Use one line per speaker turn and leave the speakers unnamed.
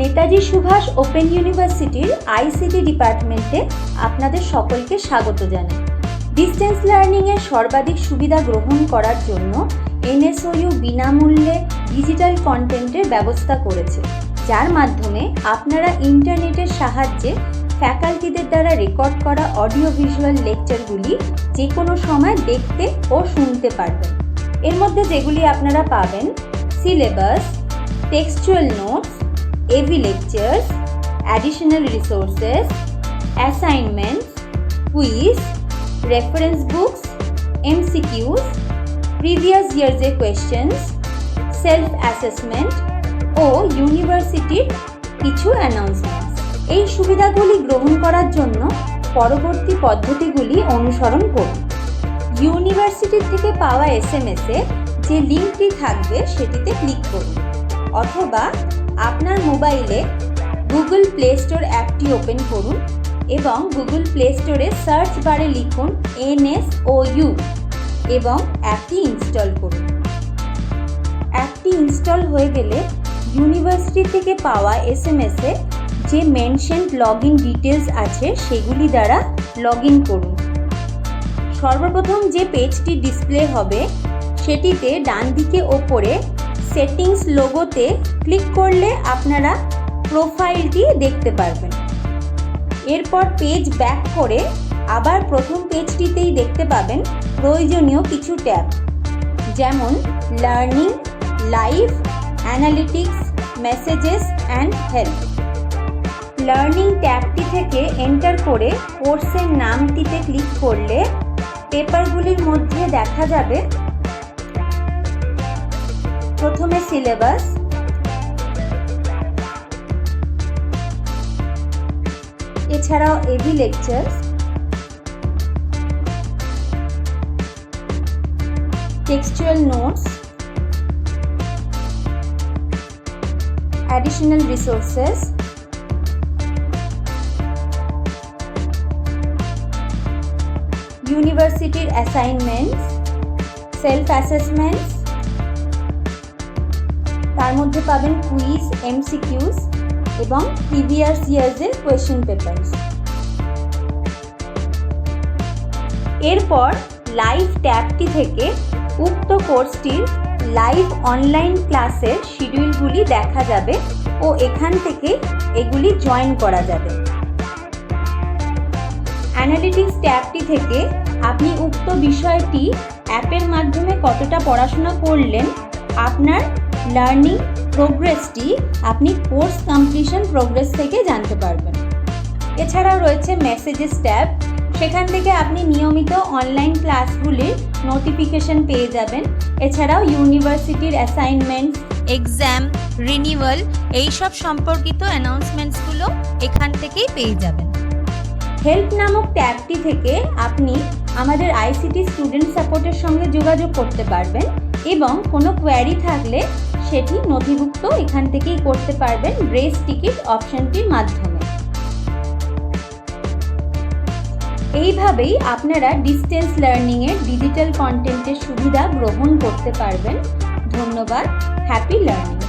Netaji Subhash open ইউনিভার্সিটির ICT ডিপার্টমেন্টে আপনাদের সকলকে স্বাগত জানাই। ডিস্টেন্স লার্নিংয়ের সর্বাধিক সুবিধা গ্রহণ করার জন্য এনএসওইউ বিনামূল্যে ডিজিটাল কন্টেন্টের ব্যবস্থা করেছে, যার মাধ্যমে আপনারা ইন্টারনেটের সাহায্যে ফ্যাকাল্টিদের দ্বারা রেকর্ড করা অডিও ভিজুয়াল লেকচারগুলি যে কোনো সময় দেখতে ও শুনতে পারবেন। এর মধ্যে যেগুলি আপনারা পাবেন, syllabus, textual notes AV lectures, additional resources, assignments, quiz, reference books, MCQs, previous year's questions, self-assessment ও ইউনিভার্সিটির কিছু অ্যানাউন্সমেন্টস এই সুবিধাগুলি গ্রহণ করার জন্য পরবর্তী পদ্ধতিগুলি অনুসরণ করুন ইউনিভার্সিটি থেকে পাওয়া এস এম এসে যে লিঙ্কটি থাকবে সেটিতে ক্লিক করুন অথবা আপনার মোবাইলে গুগল প্লে স্টোর অ্যাপটি ওপেন করুন এবং গুগল প্লে স্টোরে সার্চ বারে লিখুন এনএস ও ইউ এবং অ্যাপটি ইনস্টল করুন। অ্যাপটি ইনস্টল হয়ে গেলে ইউনিভার্সিটি থেকে পাওয়া এস এম এসে যে মেনশনড লগ ইন ডিটেলস আছে সেগুলি দ্বারা লগ ইন করুন। সর্বপ্রথম যে পেজটি ডিসপ্লে হবে সেটিতে ডান দিকে ওপরে সেটিংস লোগোতে ক্লিক করলে আপনারা প্রোফাইলটি দেখতে পারবেন। এরপর পেজ ব্যাক করে আবার প্রথম পেজটিতেই দেখতে পাবেন প্রয়োজনীয় কিছু ট্যাব। যেমন learning live analytics messages and help learning ট্যাবটি থেকে এন্টার করে কোর্সের নামটিতে ক্লিক করলে পেপারগুলির মধ্যে দেখা যাবে প্রথমে সিলেবাস। এছাড়াও AB lectures textual notes additional resources ইউনিভার্সিটির অ্যাসাইনমেন্টস সেলফ অ্যাসেসমেন্টস তার মধ্যে পাবেন কুইজ এমসিকিউস এবং প্রিভিয়াস ইয়ার্সের কোয়েশ্চেন পেপার্স। এরপর লাইভ ট্যাবটি থেকে উক্ত কোর্সটির লাইভ অনলাইন ক্লাসের শিডিউলগুলি দেখা যাবে ও এখান থেকে এগুলি জয়েন করা যাবে। অ্যানালিটিক্স ট্যাবটি থেকে আপনি উক্ত বিষয়টি অ্যাপের মাধ্যমে কতটা পড়াশোনা করলেন, আপনার লার্নিং প্রোগ্রেসটি আপনি কোর্স কমপ্লিশন প্রোগ্রেস থেকে জানতে পারবেন। এছাড়াও রয়েছে মেসেজেস ট্যাব, সেখান থেকে আপনি নিয়মিত অনলাইন ক্লাসগুলির নোটিফিকেশন পেয়ে যাবেন। এছাড়াও ইউনিভার্সিটির অ্যাসাইনমেন্ট
এক্সাম রিনিউয়াল এইসব সম্পর্কিত অ্যানাউন্সমেন্টসগুলো এখান থেকেই পেয়ে যাবেন।
হেল্প নামক ট্যাবটি থেকে আপনি আমাদের আইসিটি স্টুডেন্ট সাপোর্টের সঙ্গে যোগাযোগ করতে পারবেন এবং কোনো কোয়ারি থাকলে সেটি নথিভুক্ত, এখান থেকেই করতে পারবেন রেস টিকিট অপশনটির মাধ্যমে। এইভাবেই আপনারা ডিস্টেন্স লার্নিংয়ের ডিজিটাল কন্টেন্টের সুবিধা গ্রহণ করতে পারবেন। ধন্যবাদ, হ্যাপি লার্নিং।